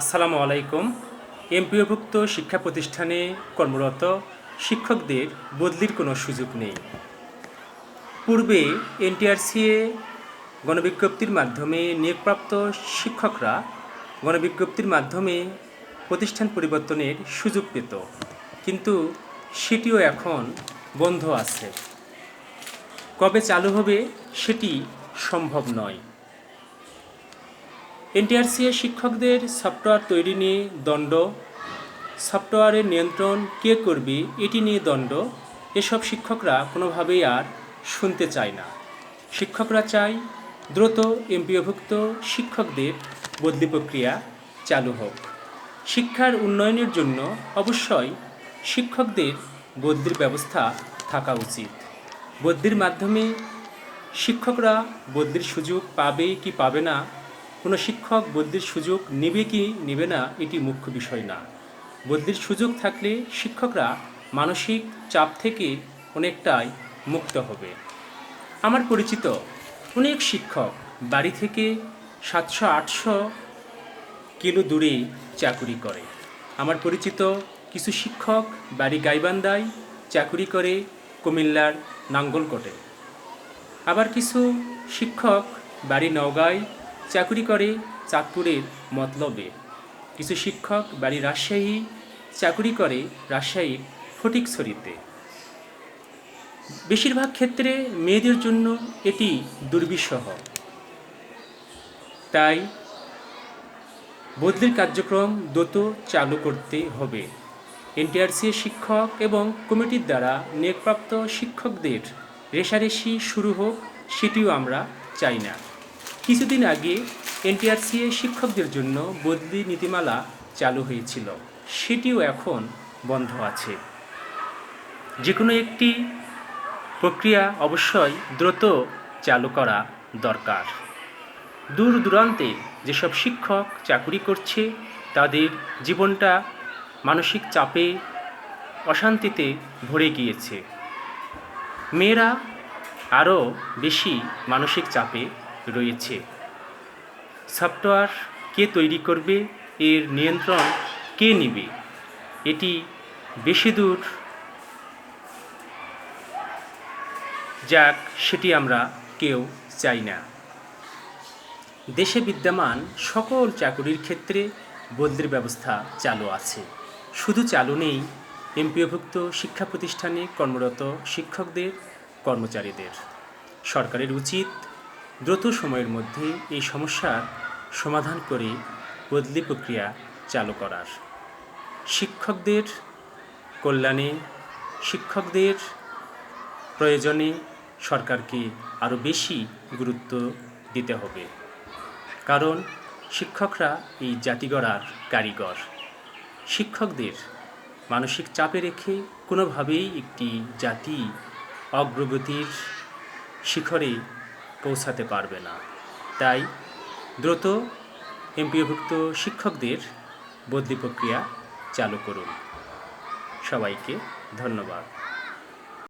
আসসালামু আলাইকুম। এমপিওভুক্ত শিক্ষা প্রতিষ্ঠানে কর্মরত শিক্ষকদের বদলির কোনো সুযোগ নেই। পূর্বে এনটিআরসিএ গণবিজ্ঞপ্তির মাধ্যমে নিয়োগপ্রাপ্ত শিক্ষকরা গণবিজ্ঞপ্তির মাধ্যমে প্রতিষ্ঠান পরিবর্তনের সুযোগ পেত। কিন্তু সেটিও এখন বন্ধ আছে। কবে চালু হবে সেটি সম্ভব নয়। এনটিআরসিএ শিক্ষকদের সফটওয়্যার তৈরি নিয়ে দণ্ড সফটওয়্যারের নিয়ন্ত্রণ কে করবে এটি নিয়ে দণ্ড, এসব শিক্ষকরা কোনোভাবেই আর শুনতে চায় না। শিক্ষকরা চায় দ্রুত এমপিওভুক্ত শিক্ষকদের বদলি প্রক্রিয়া চালু হোক। শিক্ষার উন্নয়নের জন্য অবশ্যই শিক্ষকদের বদলির ব্যবস্থা থাকা উচিত। বদলির মাধ্যমে শিক্ষকরা বদলির সুযোগ পাবে কি পাবে না কোনো শিক্ষক বদলির সুযোগ নেবে কি নেবে না এটি মুখ্য বিষয় না। বদলির সুযোগ থাকলে শিক্ষকরা মানসিক চাপ থেকে অনেকটাই মুক্ত হবে। আমার পরিচিত অনেক শিক্ষক বাড়ি থেকে সাতশো, আটশো কিলো দূরে চাকুরি করে। আমার পরিচিত কিছু শিক্ষক বাড়ি গাইবান্ধায় চাকুরি করে কুমিল্লার নাঙ্গলকোটে। আবার কিছু শিক্ষক বাড়ি নওগাঁয় চাকুরি করে চাঁদপুরের মতলবে। কিছু শিক্ষক বাড়ি রাজশাহী চাকুরি করে রাজশাহীর ফটিকছড়িতে। বেশিরভাগ ক্ষেত্রে মেয়েদের জন্য এটি দুর্বিষহ। তাই বদলির কার্যক্রম দ্রুত চালু করতে হবে। এনটিআরসি শিক্ষক এবং কমিটির দ্বারা নিয়োগপ্রাপ্ত শিক্ষকদের রেশারেশি শুরু হোক, সেটিও আমরা চাই না। কিছুদিন আগে এনটিআরসিএ শিক্ষকদের জন্য বদলি নীতিমালা চালু হয়েছিল। সেটিও এখন বন্ধ আছে। যে কোনো একটি প্রক্রিয়া অবশ্যই দ্রুত চালু করা দরকার। দূর দূরান্তে যেসব শিক্ষক চাকুরি করছে, তাদের জীবনটা মানসিক চাপে, অশান্তিতে ভরে গিয়েছে। মেয়েরা আরও বেশি মানসিক চাপে রয়েছে। সফটওয়্যার কে তৈরি করবে, এর নিয়ন্ত্রণ কে নেবে, এটি বেশি দূর যাক, সেটি আমরা কেউ চাই না। দেশে বিদ্যমান সকল চাকুরির ক্ষেত্রে বদলির ব্যবস্থা চালু আছে। শুধু চালু নেই, এমপিওভুক্ত শিক্ষা প্রতিষ্ঠানে কর্মরত শিক্ষকদের, কর্মচারীদের। সরকারের উচিত দ্রুত সময়ের মধ্যে এই সমস্যার সমাধান করে বদলি প্রক্রিয়া চালু করার। শিক্ষকদের কল্যাণে, শিক্ষকদের প্রয়োজনে সরকারকে আরও বেশি গুরুত্ব দিতে হবে। কারণ শিক্ষকরা এই জাতি গড়ার কারিগর। শিক্ষকদের মানসিক চাপে রেখে কোনোভাবেই একটি জাতি অগ্রগতির শিখরে পৌঁছাতে পারবে না। তাই দ্রুত এমপিওভুক্ত শিক্ষকদের বদলি প্রক্রিয়া চালু করুন। সবাইকে ধন্যবাদ।